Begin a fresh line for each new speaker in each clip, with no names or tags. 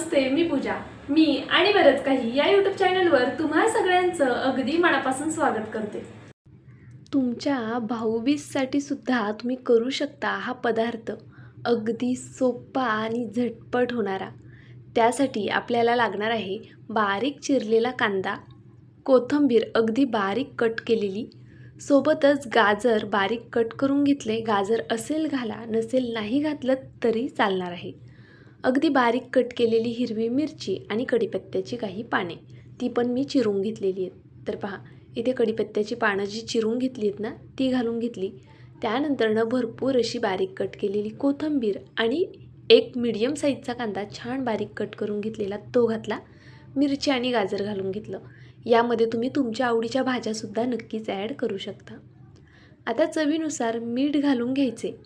नमस्ते मी पूजा. मी आणि बरंच काही या यूट्यूब चॅनलवर तुम्हा सगळ्यांचं अगदी मनापासून स्वागत करते. तुमच्या भाऊबीजसाठी सुद्धा तुम्ही करू शकता हा पदार्थ. अगदी सोपा आणि झटपट होणारा. त्यासाठी आपल्याला लागणार आहे बारीक चिरलेला कांदा. कोथिंबीर अगदी बारीक कट केलेली. सोबतच गाजर बारीक कट करून घेतले. गाजर असेल घाला नसेल नाही घातलं तरी चालणार आहे. अगदी बारीक कट केलेली हिरवी मिरची आणि कढीपत्त्याची काही पाने. ती पण मी चिरून घेतलेली आहेत. तर पहा इथे कढीपत्त्याची पानं जी चिरून घेतली आहेत ना ती घालून घेतली. त्यानंतरनं भरपूर अशी बारीक कट केलेली कोथिंबीर आणि एक मिडियम साईजचा कांदा छान बारीक कट करून घेतलेला तो घातला. मिरची आणि गाजर घालून घेतलं. यामध्ये तुम्ही तुमच्या आवडीच्या भाज्यासुद्धा नक्कीच ॲड करू शकता. आता चवीनुसार मीठ घालून घ्यायचे.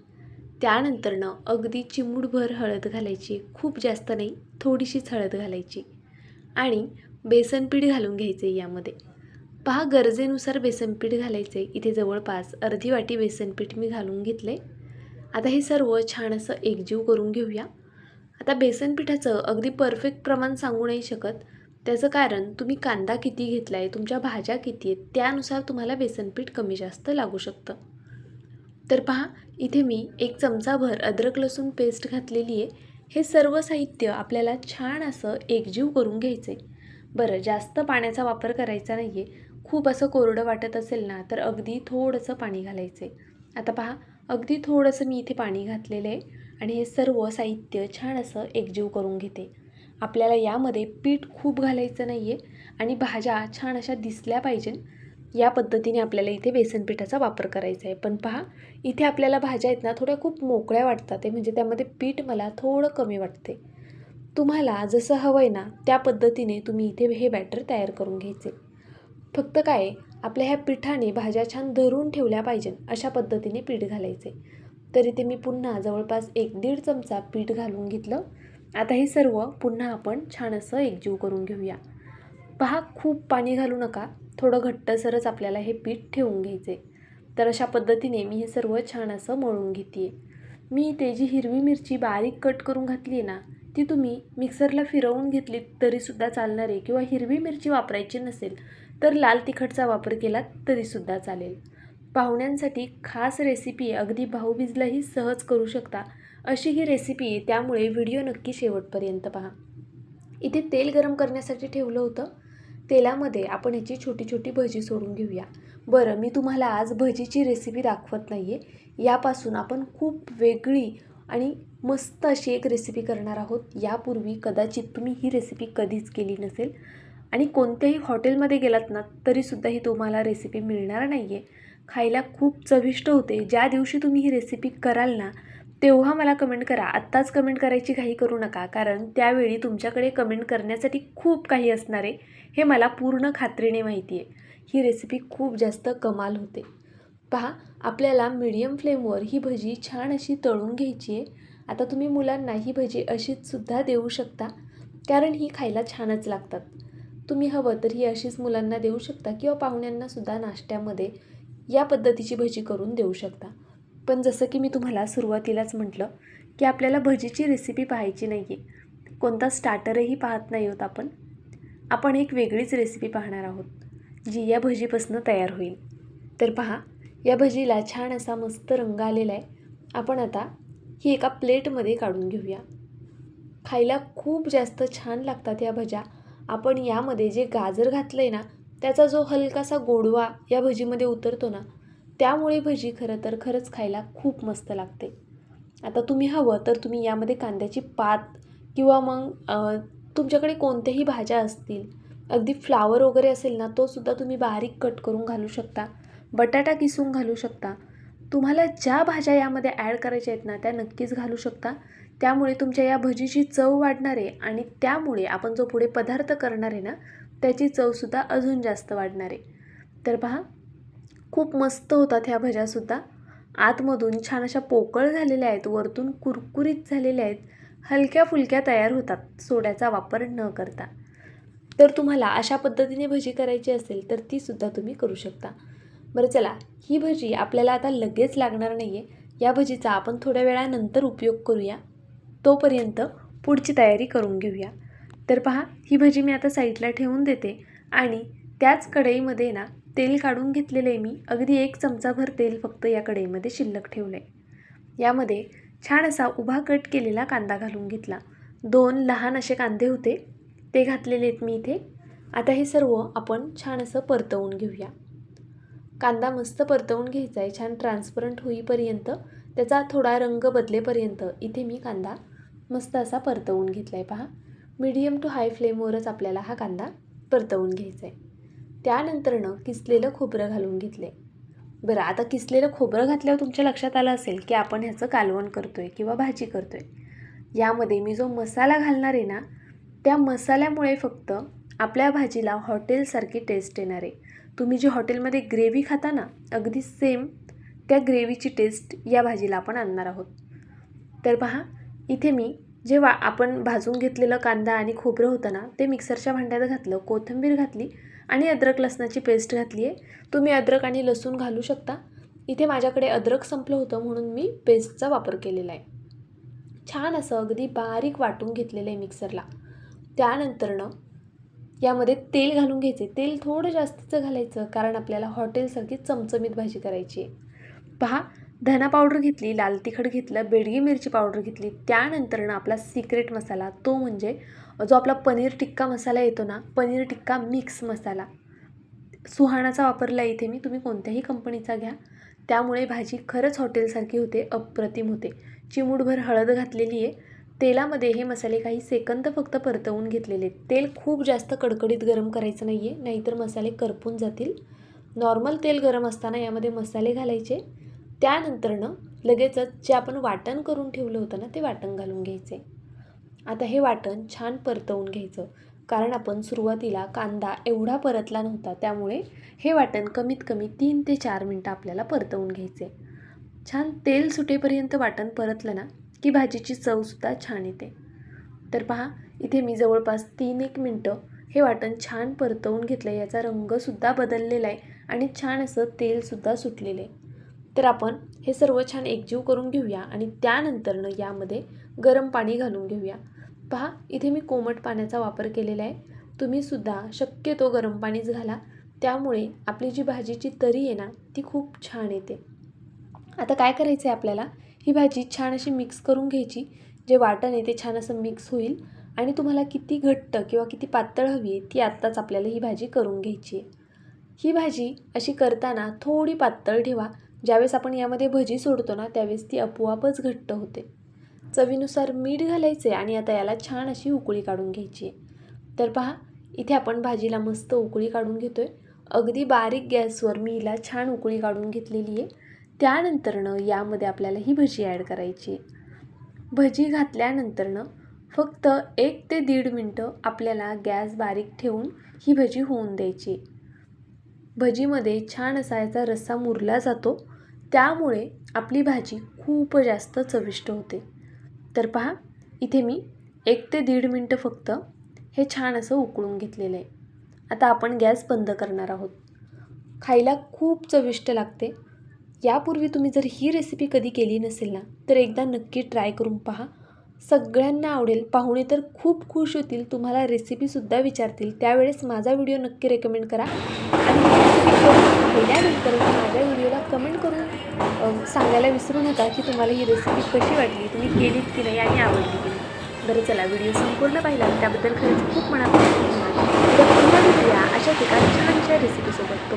त्यानंतरनं अगदी चिमूटभर हळद घालायची खूप जास्त नाही थोडीशीच हळद घालायची. आणि बेसनपीठ घालून घ्यायचे यामध्ये. पहा गरजेनुसार बेसनपीठ घालायचे इथे जवळपास अर्धी वाटी बेसनपीठ मी घालून घेतले आता हे सर्व छान असं एकजीव करून घेऊया. आता बेसनपीठाचं अगदी परफेक्ट प्रमाण सांगू नाही शकत. त्याचं कारण तुम्ही कांदा किती घेतला आहे तुमच्या भाज्या किती आहेत त्यानुसार तुम्हाला बेसनपीठ कमी जास्त लागू शकतं. तर पहा इथे मी एक चमचाभर अद्रक लसूण पेस्ट घातलेली आहे. हे सर्व साहित्य आपल्याला छान असं एकजीव करून घ्यायचं आहे बरं जास्त पाण्याचा वापर करायचा नाही आहे खूप असं कोरडं वाटत असेल ना तर अगदी थोडंसं पाणी घालायचं आहे आता पहा अगदी थोडंसं मी इथे पाणी घातलेलं आहे आणि हे सर्व साहित्य छान असं एकजीव करून घेते. आपल्याला यामध्ये पीठ खूप घालायचं नाही आहे आणि भाज्या छान अशा दिसल्या पाहिजे या पद्धतीने आपल्याला इथे बेसन पिठाचा वापर करायचा आहे. पण पहा इथे आपल्याला भाज्या आहेत ना थोड्या खूप मोकळ्या वाटतात आहे. म्हणजे त्यामध्ये पीठ मला थोडं कमी वाटते. तुम्हाला जसं हवं आहे ना त्या पद्धतीने तुम्ही इथे हे बॅटर तयार करून घ्यायचे. फक्त काय आपल्या ह्या पिठाने भाज्या छान धरून ठेवल्या पाहिजे अशा पद्धतीने पीठ घालायचे. तर इथे मी पुन्हा जवळपास एक दीड चमचा पीठ घालून घेतलं. आता हे सर्व पुन्हा आपण छान असं एकजीव करून घेऊया. पहा खूप पाणी घालू नका. थोडं घट्टसरच आपल्याला हे पीठ ठेवून घ्यायचे तर अशा पद्धतीने मी हे सर्व छान असं मळून घेते मी ते जी हिरवी मिरची बारीक कट करून घातली आहे ना ती तुम्ही मिक्सरला फिरवून घेतली तरीसुद्धा चालणार आहे किंवा हिरवी मिरची वापरायची नसेल तर लाल तिखटचा वापर केला तरीसुद्धा चालेल. पाहुण्यांसाठी खास रेसिपी अगदी भाऊबीजलाही सहज करू शकता. अशी ही रेसिपी आहे त्यामुळे व्हिडिओ नक्की शेवटपर्यंत पहा. इथे तेल गरम करण्यासाठी ठेवलं होतं. तेलामध्ये आपण याची छोटी छोटी भजी सोडून घेऊया. बरं मी तुम्हाला आज भजीची रेसिपी दाखवत नाही आहे यापासून आपण खूप वेगळी आणि मस्त अशी एक रेसिपी करणार आहोत. यापूर्वी कदाचित तुम्ही ही रेसिपी कधीच केली नसेल. आणि कोणत्याही हॉटेलमध्ये गेलात ना तरीसुद्धा ही तुम्हाला रेसिपी मिळणार नाही आहे खायला खूप चविष्ट होते. ज्या दिवशी तुम्ही ही रेसिपी कराल ना तेव्हा मला कमेंट करा. आत्ताच कमेंट करायची घाई करू नका कारण त्यावेळी तुमच्याकडे कमेंट करण्यासाठी खूप काही असणार आहे हे मला पूर्ण खात्रीने माहिती आहे. ही रेसिपी खूप जास्त कमाल होते. पहा आपल्याला मिडियम फ्लेमवर ही भजी छान अशी तळून घ्यायची आहे. आता तुम्ही मुलांना ही भजी अशीच सुद्धा देऊ शकता कारण ही खायला छानच लागतात. तुम्ही हवं तर ही अशीच मुलांना देऊ शकता किंवा पाहुण्यांनासुद्धा नाश्त्यामध्ये या पद्धतीची भजी करून देऊ शकता. पण जसं की मी तुम्हाला सुरुवातीलाच म्हटलं की आपल्याला भजीची रेसिपी पाहायची नाही आहे कोणता स्टार्टरही पाहत नाही आहोत आपण. आपण एक वेगळीच रेसिपी पाहणार आहोत जी या भजीपासून तयार होईल. तर पहा या भजीला छान असा मस्त रंग आलेला आहे आपण आता ही एका प्लेटमध्ये काढून घेऊया. खायला खूप जास्त छान लागतात या भज्या. आपण यामध्ये जे गाजर घातलं आहे ना त्याचा जो हलकासा गोडवा या भजीमध्ये उतरतो ना त्यामुळे भजी खरं तर खरंच खायला खूप मस्त लागते. आता तुम्ही हवं तर तुम्ही यामध्ये कांद्याची पात किंवा मग तुमच्याकडे कोणत्याही भाज्या असतील अगदी फ्लावर वगैरे असेल ना तोसुद्धा तुम्ही बारीक कट करून घालू शकता बटाटा किसून घालू शकता. तुम्हाला ज्या भाज्या यामध्ये ॲड करायच्या आहेत ना त्या नक्कीच घालू शकता. त्यामुळे तुमच्या या भजीची चव वाढणार आहे आणि त्यामुळे आपण जो पुढे पदार्थ करणार आहे ना त्याची चवसुद्धा अजून जास्त वाढणार आहे. तर पहा खूप मस्त होतात ह्या भज्यासुद्धा. आतमधून छान अशा पोकळ झालेल्या आहेत वरतून कुरकुरीत झालेल्या आहेत. हलक्या फुलक्या तयार होतात सोड्याचा वापर न करता. तर तुम्हाला अशा पद्धतीने भजी करायची असेल तर तीसुद्धा तुम्ही करू शकता. बरं चला. ही भजी आपल्याला आता लगेच लागणार नाही आहे या भजीचा आपण थोड्या वेळानंतर उपयोग करूया. तोपर्यंत पुढची तयारी करून घेऊया. तर पहा ही भजी मी आता साईडला ठेवून देते आणि त्याच कढईमध्ये ना तेल काढून घेतलेलं आहे मी. अगदी एक चमचाभर तेल फक्त या कढईमध्ये शिल्लक ठेवलं आहे यामध्ये छान असा उभा कट केलेला कांदा घालून घेतला. दोन लहान असे कांदे होते. ते घातलेले आहेत मी इथे. आता हे सर्व आपण छान असं परतवून घेऊया. कांदा मस्त परतवून घ्यायचा आहे छान ट्रान्सपरंट होईपर्यंत त्याचा थोडा रंग बदलेपर्यंत इथे मी कांदा मस्त असा परतवून घेतला आहे पहा मीडियम टू हाय फ्लेमवरच आपल्याला हा कांदा परतवून घ्यायचा आहे त्यानंतरनं किसलेलं खोबरं घालून घेतले बरं आता किसलेलं खोबरं घातल्यावर तुमच्या लक्षात आलं असेल की आपण ह्याचं कालवण करतो आहे किंवा भाजी करतो आहे यामध्ये मी जो मसाला घालणार आहे ना त्या मसाल्यामुळे फक्त आपल्या भाजीला हॉटेलसारखी टेस्ट येणार आहे. तुम्ही जी हॉटेलमध्ये ग्रेव्ही खाता ना अगदी सेम त्या ग्रेव्हीची टेस्ट या भाजीला आपण आणणार आहोत. तर पहा इथे मी जे वा आपण भाजून घेतलेलं कांदा आणि खोबरं होतं ना ते मिक्सरच्या भांड्यात घातलं कोथिंबीर घातली आणि अद्रक लसणाची पेस्ट घातली आहे तुम्ही अद्रक आणि लसूण घालू शकता. इथे माझ्याकडे अद्रक संपलं होतं म्हणून मी पेस्टचा वापर केलेला आहे. छान असं अगदी बारीक वाटून घेतलेलं आहे मिक्सरला. त्यानंतरनं यामध्ये तेल घालून घ्यायचे तेल थोडं जास्तीचं घालायचं कारण आपल्याला हॉटेलसारखी चमचमीत भाजी करायची आहे. पहा धना पावडर घेतली लाल तिखट घेतलं बेडगी मिरची पावडर घेतली. त्यानंतरनं आपला सिक्रेट मसाला तो म्हणजे जो आपला पनीर टिक्का मसाला येतो ना पनीर टिक्का मिक्स मसाला. सुहाणाचा वापरला इथे मी तुम्ही कोणत्याही कंपनीचा घ्या. त्यामुळे भाजी खरंच हॉटेलसारखी होते अप्रतिम होते. चिमूटभर हळद घातलेली आहे. तेलामध्ये हे मसाले काही सेकंद फक्त परतवून घेतलेले तेल खूप जास्त कडकडीत गरम करायचं नाही आहे नाहीतर मसाले करपून जातील. नॉर्मल तेल गरम असताना यामध्ये मसाले घालायचे. त्यानंतरनं लगेचच जे आपण वाटण करून ठेवलं होतं ना ते वाटण घालून घ्यायचे. आता हे वाटण छान परतवून घ्यायचं. कारण आपण सुरुवातीला कांदा एवढा परतला नव्हता त्यामुळे हे वाटण कमीत कमी तीन ते चार मिनटं आपल्याला परतवून घ्यायचे छान तेल सुटेपर्यंत वाटण परतलं ना की भाजीची चवसुद्धा छान येते. तर पहा इथे मी जवळपास तीन एक मिनटं हे वाटण छान परतवून घेतलं आहे याचा रंगसुद्धा बदललेला आहे आणि छान असं तेलसुद्धा सुटलेलं आहे. तर आपण हे सर्व छान एकजीव करून घेऊया आणि त्यानंतरनं यामध्ये गरम पाणी घालून घेऊया. पहा इथे मी कोमट पाण्याचा वापर केलेला आहे. तुम्हीसुद्धा शक्यतो गरम पाणीच घाला. त्यामुळे आपली जी भाजीची तरी आहे ना ती खूप छान येते. आता काय करायचं आहे आपल्याला? ही भाजी छान अशी मिक्स करून घ्यायची. जे वाटण आहे ते छान असं मिक्स होईल. आणि तुम्हाला किती घट्ट किंवा किती पातळ हवी आहे ती आत्ताच आपल्याला ही भाजी करून घ्यायची आहे. ही भाजी अशी करताना थोडी पातळ ठेवा. ज्यावेळेस आपण यामध्ये भजी सोडतो ना त्यावेळेस ती आपोआपच घट्ट होते. चवीनुसार मीठ घालायचे आणि आता याला छान अशी उकळी काढून घ्यायची. आहे तर पहा इथे आपण भाजीला मस्त उकळी काढून घेतो आहे अगदी बारीक गॅसवर मी हिला छान उकळी काढून घेतलेली आहे. त्यानंतरनं यामध्ये आपल्याला ही भजी ॲड करायची. आहे भजी घातल्यानंतरनं फक्त एक ते दीड मिनटं आपल्याला गॅस बारीक ठेवून ही भजी होऊन द्यायची. भजीमध्ये छान असा याचा रस्सा मुरला जातो. त्यामुळे आपली भाजी खूप जास्त चविष्ट होते. तर पहा इथे मी एक ते दीड मिनटं फक्त हे छान असं उकळून घेतलेलं आहे. आता आपण गॅस बंद करणार आहोत. खायला खूप चविष्ट लागते. यापूर्वी तुम्ही जर ही रेसिपी कधी केली नसेल ना तर एकदा नक्की ट्राय करून पहा. सगळ्यांना आवडेल. पाहुणे तर खूप खुश होतील. तुम्हाला रेसिपीसुद्धा विचारतील. त्यावेळेस माझा व्हिडिओ नक्की रेकमेंड करा. आणि ही माझ्या व्हिडिओला कमेंट करून सांगायला विसरू नका की तुम्हाला ही रेसिपी कशी वाटली तुम्ही केलीत की नाही आणि आवडली की नाही. बरं चला व्हिडिओ संपूर्ण पाहिला त्याबद्दल खरंच खूप मनापासून पुन्हा भेटूया अशा ठिकाणी छानशा रेसिपीसोबत तो